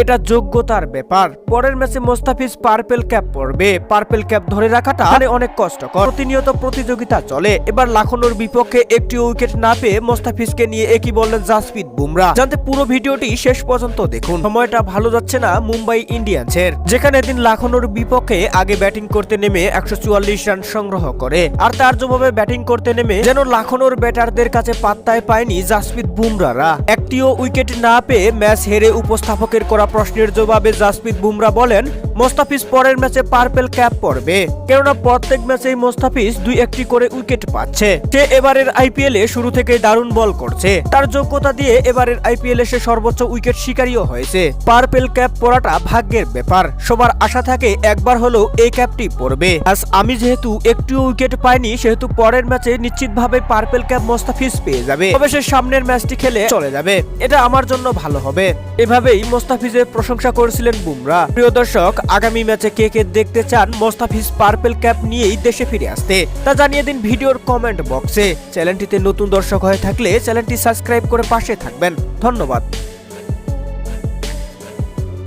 এটা যোগ্যতার ব্যাপার। পরের ম্যাচে মোস্তাফিজ পার্পেল ক্যাপ পরবে। পার্পেল ক্যাপ ধরে রাখাটা মানে অনেক কষ্টকর। প্রতিনিয়ত প্রতিযোগিতা চলে। এবার লাখনোর বিপক্ষে একটি উইকেট না পেয়ে মোস্তাফিজকে নিয়ে একই বললেন জাসপ্রীত বুমরা। জানতে পুরো ভিডিওটি শেষ পর্যন্ত দেখুন। সময়টা ভালো যাচ্ছে না মুম্বাই ইন্ডিয়ান্সের, যেখানে এদিন লাখনোর বিপক্ষে আগে ব্যাটিং করতে নেমে একশো চুয়াল্লিশ রান সংগ্রহ করে। আর তার জবাবে ব্যাটিং করতে নেমে যেন লাখনোর ব্যাটারদের কাছে পাত্তায় পায়নি জাসপ্রীত বুমরারা। একটিও উইকেট না পেয়ে ম্যাচ হেরে উপস্থাপকের করা প্রশ্নের জবাবে জাসপ্রীত বুমরা বলেন মোস্তাফিজ পরের ম্যাচে পার্পেল ক্যাপ পরবে। কেননা প্রত্যেক ম্যাচেই মোস্তাফিজ দুই একটি করে উইকেট পাচ্ছে। সে এবারের আইপিএল এ শুরু থেকে দারুণ বল করছে। তার যোগ্যতা দিয়ে এবারের আইপিএল এ সে সর্বোচ্চ উইকেট শিকারীও হয়েছে। পার্পেল ক্যাপ পরাটা ভাগ্যের ব্যাপার। সবার আশা থাকে একবার হলেও এই ক্যাপটি পরবে। আজ আমি যেহেতু একটিও উইকেট পাইনি, সেহেতু পরের ম্যাচে নিশ্চিতভাবে পার্পেল ক্যাপ মোস্তাফিজ পেয়ে যাবে। তবে সে সামনের ম্যাচটি খেলে চলে যাবে। এটা আমার জন্য ভালো হবে। এভাবেই মোস্তাফিজের প্রশংসা করেছিলেন বুমরা। প্রিয় দর্শক আগামী ম্যাচে কে কে দেখতে চান, মোস্তাফিজ পার্পেল ক্যাপ নিয়েই দেশে ফিরে আসতে। তা জানিয়ে দিন ভিডিওর কমেন্ট বক্সে। চ্যানেলটিতে নতুন দর্শক হয়ে থাকলে চ্যানেলটি সাবস্ক্রাইব করে পাশে থাকবেন। ধন্যবাদ।